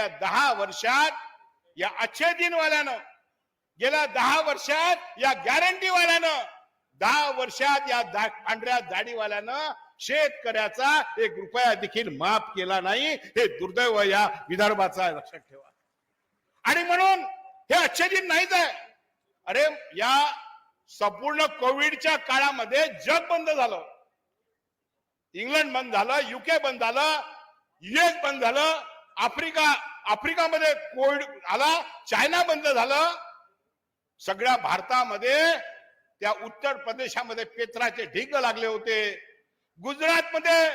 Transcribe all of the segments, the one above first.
गेल्या दहा वर्षात या अच्छे दिनवाल्यानं गेल्या दहा वर्षात या गॅरंटीवाल्यानं दहा वर्षात या पांढऱ्या दाढीवाल्यानं शेतकऱ्याचा एक रुपया देखील माफ केला नाही हे दुर्दैव या विदर्भाचा लक्षात ठेवा. आणि म्हणून हे अच्छे दिन नाहीच आहे. अरे या संपूर्ण कोविडच्या काळामध्ये जग बंद झालं. इंग्लंड बंद झालं युके बंद झालं युएस बंद झालं आफ्रिका आफ्रिकामध्ये कोविड आला चायना बंद झालं. सगळ्या भारतामध्ये त्या उत्तर प्रदेशामध्ये पेत्राचे ढिग लागले होते. गुजरातमध्ये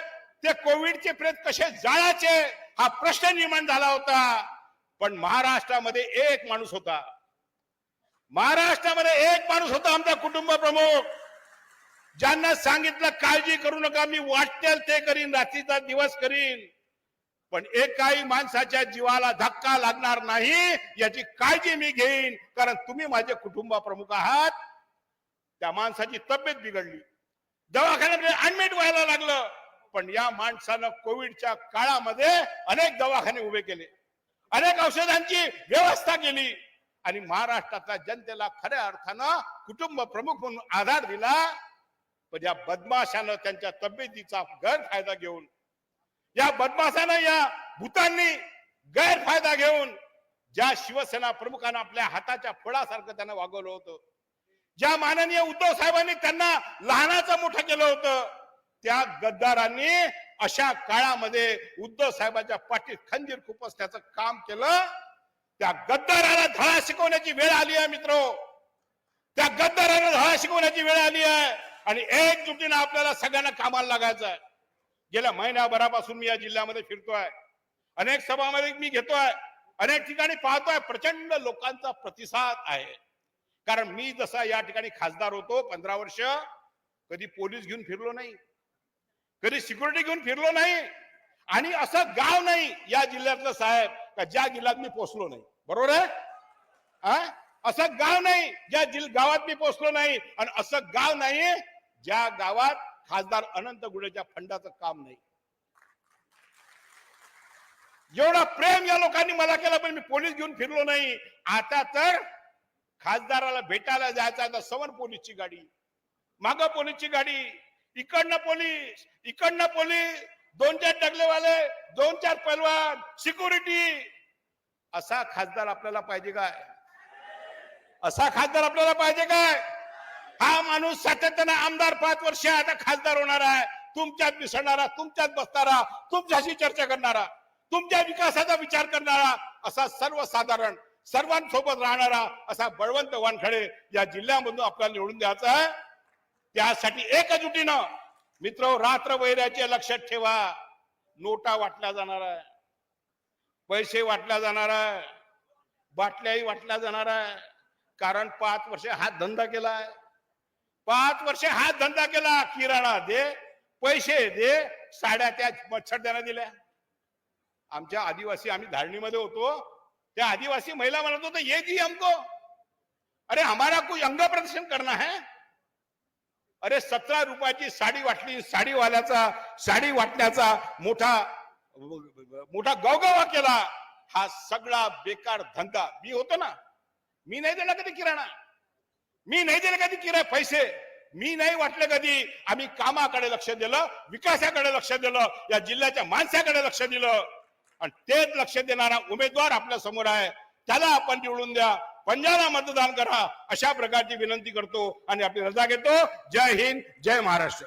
ते कोविडचे प्रेत कसे जाळाचे हा प्रश्न निर्माण झाला होता. पण महाराष्ट्रामध्ये एक माणूस होता. महाराष्ट्रामध्ये एक माणूस होता आमचा कुटुंब प्रमुख. ज्यांना सांगितलं काळजी करू नका मी वाटेल ते करीन रात्रीचा दिवस करीन. पण एकाही माणसाच्या जीवाला धक्का लागणार नाही याची काळजी मी घेईन. कारण तुम्ही माझे कुटुंब प्रमुख आहात. त्या माणसाची तब्येत बिघडली. दवाखान्यामध्ये ऍडमिट व्हायला लागलं. पण या माणसानं कोविडच्या काळामध्ये अनेक दवाखाने उभे केले. अनेक औषधांची व्यवस्था केली. आणि महाराष्ट्रातल्या जनतेला खऱ्या अर्थानं कुटुंब प्रमुख म्हणून आधार दिला. पण या बदमाशानं त्यांच्या तब्येतीचा गैरफायदा घेऊन या बदमाशानं या भूतांनी गैरफायदा घेऊन ज्या शिवसेना प्रमुखांना आपल्या हाताच्या फळासारखं त्यांना वागवलं होतं ज्या माननीय उद्धव साहेबांनी त्यांना लहानाचं मोठं केलं होतं त्या गद्दारांनी अशा काळामध्ये उद्धव साहेबांच्या पाठीत खंजीर खुपसण्याचं काम केलं. त्या गद्दाराला धडा शिकवण्याची वेळ आली आहे मित्र. त्या गद्दाराला धडा शिकवण्याची वेळ आली आहे. आणि एकजुटीनं आपल्याला सगळ्यांना कामाला लागायचं आहे. गेल्या महिन्याभरापासून मी या जिल्ह्यामध्ये फिरतोय. अनेक सभामध्ये मी घेतोय. अनेक ठिकाणी पाहतोय. प्रचंड लोकांचा प्रतिसाद आहे. कारण मी जसा या ठिकाणी खासदार होतो पंधरा वर्ष कधी पोलीस घेऊन फिरलो नाही. कधी सिक्युरिटी घेऊन फिरलो नाही. आणि असं गाव नाही या जिल्ह्यातलं साहेब का ज्या जिल्ह्यात मी पोचलो नाही. बरोबर आहे? हा? असं गाव नाही. ज्या जिल गावात मी पोचलो नाही. आणि असं गाव नाही ज्या गावात खासदार अनंत गुडेच्या फंडाचं काम नाही. एवढा प्रेम या लोकांनी मला केलं पण मी पोलीस घेऊन फिरलो नाही. आता तर खासदाराला भेटायला जायचं आता सवन पोलीसची गाडी. माग पोलीसची गाडी इकडनं पोलीस इकडनं पोलीस दोन चार टगलेवाले दोन चार पैलवान सिक्युरिटी. असा खासदार आपल्याला पाहिजे काय? असा खासदार आपल्याला पाहिजे काय? हा माणूस सातत्यानं आमदार पाच वर्ष आता खासदार होणार आहे. तुमच्यात मिसळणारा तुमच्यात बसणारा तुमच्याशी चर्चा करणारा तुमच्या विकासाचा विचार करणारा असा सर्वसाधारण सर्वांसोबत राहणारा असा बळवंत वानखडे या जिल्ह्यामधून आपल्याला निवडून द्यायचा आहे. त्यासाठी एकजुटीनं मित्र रात्र वैराचे लक्षात ठेवा. नोटा वाटल्या जाणार आहे. पैसे वाटल्या जाणार आहे. बाटल्याही वाटल्या जाणार आहे. कारण पाच वर्ष हा धंदा केलाय. पाच वर्ष हा धंदा केला किराणा दे पैसे दे साड्या त्या मच्छरद्यानं दिल्या. आमच्या आदिवासी आम्ही धारणीमध्ये होतो. त्या आदिवासी महिला म्हणत होतो ये जी हमको. अरे हमारा कोई अंग प्रदर्शन करना है? अरे सतरा रुपयाची साडी वाटली साडीवाल्याचा साडी वाटण्याचा मोठा मोठा गवगवा केला. हा सगळा बेकार धंदा. मी होतो ना. मी नाही दिला कधी किराणा. मी नाही दिले कधी किराय पैसे? मी नाही वाटले कधी? आम्ही कामाकडे लक्ष दिलं विकासाकडे लक्ष दिलं या जिल्ह्याच्या माणसाकडे लक्ष दिलं. आणि तेच लक्ष देणारा उमेदवार आपल्यासमोर आहे. त्याला आपण निवडून द्या. पंजाला मतदान करा. अशा प्रकारची विनंती करतो आणि आपली रजा घेतो. जय हिंद जय महाराष्ट्र.